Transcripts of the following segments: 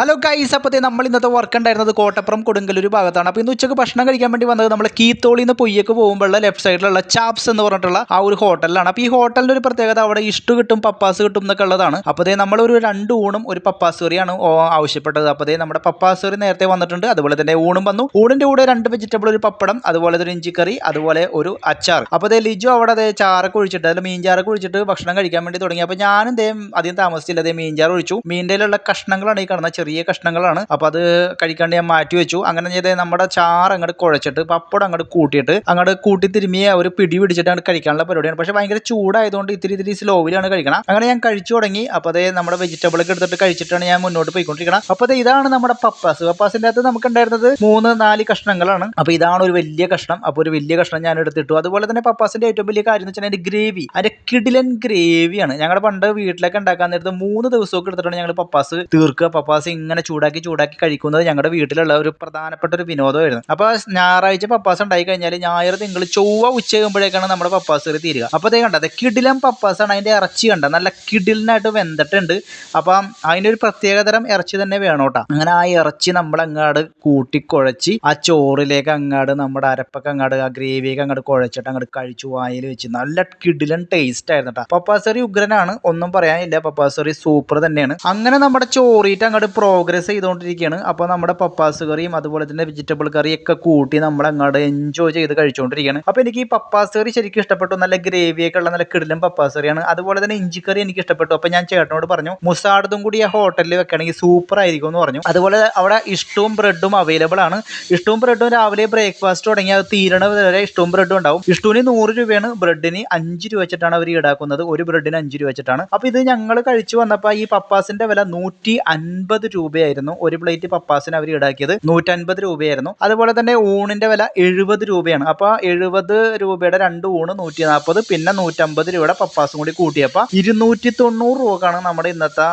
Hello guys അപ്പോൾ നമ്മൾ ഇന്നത്തെ വർക്ക് ഉണ്ടായിരുന്നത് കോട്ടപ്പുറം കൊടുങ്കല്ലൂർ ഭാഗത്താണ്. അപ്പോൾ ഇന്ന് ഉച്ചയ്ക്ക് ഭക്ഷണം കഴിക്കാൻ വേണ്ടി വന്നത് നമ്മൾ കീത്തോളിൽ നിന്ന് പൊയ്യക്ക് പോകുമ്പോഴുള്ള ലെഫ്റ്റ് സൈഡിലുള്ള ചാപ്സ് എന്ന് പറഞ്ഞിട്ടുള്ള ആ ഒരു ഹോട്ടലിലാണ് അപ്പോൾ ഈ ഹോട്ടലിന്റെ ഒരു പ്രത്യേകത അവിടെ ഇഷ്ടു കിട്ടും പപ്പാസ് കിട്ടും എന്നൊക്കെ ഉള്ളതാണ്. അപ്പോൾ അതേ നമ്മൾ ഒരു രണ്ട് ഊണും ഒരു പപ്പാസ് കറിയാണ് ആവശ്യപ്പെട്ടത്. അപ്പോൾ അതേ നമ്മുടെ പപ്പാസ് കറി നേരത്തെ വന്നിട്ടുണ്ട്. അതുപോലെ തന്നെ ഊണും വന്നു. ഊണിന്റെ കൂടെ രണ്ട് വെജിറ്റബിൾ ഒരു പപ്പടം അതുപോലെ ഒരു ഇഞ്ചിക്കറി അതുപോലെ ഒരു അച്ചാർ. അപ്പോൾ അതേ ലിജു അവിടെ അതേ ചാറൊക്കെ ഒഴിച്ചിട്ട് അതിൽ മീൻ ചാറൊക്കെ ഒഴിച്ചിട്ട് ഭക്ഷണം കഴിക്കാൻ വേണ്ടി തുടങ്ങി. അപ്പോൾ ഞാനും ദേ അധികം താമസിച്ചില്ല. അതേ മീൻ ഒഴിച്ചു. മീന്റെ കഷ്ണങ്ങളാണ് ഈ കാണുന്ന ചെറിയ കഷ്ണങ്ങളാണ്. അപ്പോൾ അത് കഴിക്കാണ്ട് ഞാൻ മാറ്റി വെച്ചു. അങ്ങനെ ചെയ്ത് നമ്മുടെ ചാറ് അങ്ങോട്ട് കുഴച്ചിട്ട് പപ്പടം അങ്ങോട്ട് കൂട്ടിയിട്ട് അങ്ങോട്ട് കൂട്ടി തിരുമിയ ഒരു പിടി പിടിച്ചിട്ട് അങ്ങോട്ട് കഴിക്കാനുള്ള പരിപാടിയാണ്. പക്ഷേ ഭയങ്കര ചൂടായതുകൊണ്ട് ഇത്തിരി ഇത്തിരി സ്ലോവിലാണ് കഴിക്കണം. അങ്ങനെ ഞാൻ കഴിച്ചു തുടങ്ങി. അപ്പോൾ അതേ നമ്മുടെ വെജിറ്റബിൾ ഒക്കെ എടുത്തിട്ട് കഴിച്ചിട്ടാണ് ഞാൻ മുന്നോട്ട് പോയിക്കൊണ്ടിരിക്കണം. അപ്പോൾ ദേ ഇതാണ് നമ്മുടെ പപ്പാസ്. പപ്പാസിന്റെ അകത്ത് നമുക്ക് ഉണ്ടായിരുന്നത് മൂന്ന് നാല് കഷ്ണങ്ങളാണ്. അപ്പോൾ ഇതാണ് ഒരു വലിയ കഷ്ണം. അപ്പോൾ ഒരു വലിയ കഷ്ണം ഞാൻ എടുത്തിട്ടു. അതുപോലെ തന്നെ പപ്പാസിന്റെ ഏറ്റവും വലിയ കാര്യം എന്ന് വെച്ചാൽ അതിന്റെ ഗ്രേവി. അതിന്റെ കിടിലൻ ഗ്രേവിയാണ്. ഞങ്ങളുടെ പണ്ട് വീട്ടിലൊക്കെ ഉണ്ടാക്കാൻ നേരത്ത് മൂന്ന് ദിവസമൊക്കെ എടുത്തിട്ടാണ് ഞങ്ങൾ പപ്പാസ് തീർക്കുക. പപ്പാസ് ഇങ്ങനെ ചൂടാക്കി ചൂടാക്കി കഴിക്കുന്നത് ഞങ്ങളുടെ വീട്ടിലുള്ള ഒരു പ്രധാനപ്പെട്ട ഒരു വിനോദമായിരുന്നു. അപ്പോൾ ഞായറാഴ്ച പപ്പാസ് ഉണ്ടായി കഴിഞ്ഞാൽ ഞായർ തിങ്കൾ ചൊവ്വ ഉച്ചയാകുമ്പോഴേക്കാണ് നമ്മുടെ പപ്പാസ് കറി തീരുക. അപ്പോൾ അതേ കണ്ടത് കിടിലം പപ്പാസാണ് അതിന്റെ ഇറച്ചി കണ്ട? നല്ല കിടിലിനായിട്ട് വെന്തിട്ടുണ്ട്. അപ്പം അതിന്റെ ഒരു പ്രത്യേകതരം ഇറച്ചി തന്നെ വേണം കേട്ടോ. അങ്ങനെ ആ ഇറച്ചി നമ്മൾ അങ്ങാട് കൂട്ടിക്കുഴച്ച് ആ ചോറിലേക്ക് അങ്ങാട് നമ്മുടെ അരപ്പൊക്കെ അങ്ങാട് ആ ഗ്രേവിയൊക്കെ അങ്ങോട്ട് കുഴച്ചിട്ട് അങ്ങോട്ട് കഴിച്ചു വായിൽ വെച്ച് നല്ല കിടിലൻ ടേസ്റ്റ് ആയിരുന്നു കേട്ടോ. പപ്പാസറി ഉഗ്രനാണ് ഒന്നും പറയാനില്ല. പപ്പാസറി സൂപ്പർ തന്നെയാണ്. അങ്ങനെ നമ്മുടെ ചോറിയിട്ട് അങ്ങോട്ട് പ്രോഗ്രസ് ചെയ്തുകൊണ്ടിരിക്കുകയാണ്. അപ്പോൾ നമ്മുടെ പപ്പാസ് കറിയും അതുപോലെ തന്നെ വെജിറ്റബിൾ കറിയും ഒക്കെ കൂട്ടി നമ്മൾ അങ്ങോട്ട് എൻജോയ് ചെയ്ത് കഴിച്ചുകൊണ്ടിരിക്കുകയാണ്. അപ്പോൾ എനിക്ക് ഈ പപ്പാസ് കറി ശരിക്കും ഇഷ്ടപ്പെട്ടു. നല്ല ഗ്രേവിയൊക്കെ ഉള്ള നല്ല കിടിലൻ പപ്പാസ് കറിയാണ്. അതുപോലെ തന്നെ ഇഞ്ചിക്കറി എനിക്ക് ഇഷ്ടപ്പെട്ടു. അപ്പോൾ ഞാൻ ചേട്ടനോട് പറഞ്ഞു മുസാടതും കൂടി ആ ഹോട്ടലിൽ വെക്കുകയാണെങ്കിൽ സൂപ്പർ ആയിരിക്കും എന്ന് പറഞ്ഞു. അതുപോലെ അവിടെ ഇഷ്ടവും ബ്രെഡും അവൈലബിൾ ആണ്. ഇഷ്ടവും ബ്രെഡും രാവിലെ ബ്രേക്ക്ഫാസ്റ്റ് തുടങ്ങി അത് തീരണ വരെ ഇഷ്ടവും ബ്രെഡും ഉണ്ടാവും. ഇഷ്ടവിന് നൂറ് രൂപയാണ്. ബ്രെഡിന് അഞ്ച് രൂപ വെച്ചിട്ടാണ് അവർ ഈടാക്കുന്നത്. ഒരു ബ്രെഡിന് അഞ്ച് രൂപ വെച്ചിട്ടാണ്. അപ്പോൾ ഇത് ഞങ്ങൾ കഴിച്ചു വന്നപ്പോൾ ഈ പപ്പാസിന്റെ വില നൂറ്റി അൻപത് രൂപയായിരുന്നു. ഒരു പ്ലേറ്റ് പപ്പാസിന് അവർ ഈടാക്കിയത് നൂറ്റൻപത് രൂപയായിരുന്നു. അതുപോലെ തന്നെ ഊണിന്റെ വില എഴുപത് രൂപയാണ്. അപ്പോൾ എഴുപത് രൂപയുടെ രണ്ട് ഊണ് നൂറ്റി നാൽപ്പത് പിന്നെ നൂറ്റമ്പത് രൂപയുടെ പപ്പാസും കൂടി കൂട്ടിയപ്പോൾ ഇരുന്നൂറ്റി തൊണ്ണൂറ് രൂപക്കാണ് നമ്മുടെ ഇന്നത്തെ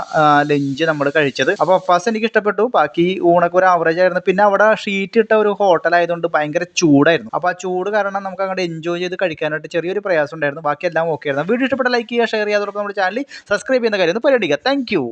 ലഞ്ച് നമ്മൾ കഴിച്ചത്. അപ്പോൾ പപ്പാസ് എനിക്ക് ഇഷ്ടപ്പെട്ടു. ബാക്കി ഊണൊക്കെ ഒരു ആവറേജ് ആയിരുന്നു. പിന്നെ അവിടെ ഷീറ്റ് ഇട്ട ഒരു ഹോട്ടൽ ആയതുകൊണ്ട് ഭയങ്കര ചൂടായിരുന്നു. അപ്പോൾ ആ ചൂട് കാരണം നമുക്ക് അങ്ങോട്ട് എൻജോയ് ചെയ്ത് കഴിക്കാനായിട്ട് ചെറിയൊരു പ്രയാസം ഉണ്ടായിരുന്നു. ബാക്കി എല്ലാം ഓക്കെ ആയിരുന്നു. വീഡിയോ ഇഷ്ടപ്പെട്ട ലൈക്ക് ചെയ്യുക ഷെയർ അതോടൊപ്പം നമ്മുടെ ചാനൽ സബ്സ്ക്രൈബ് ചെയ്യുന്ന കാര്യം ഒന്ന് പരിഗണിക്കുക. താങ്ക്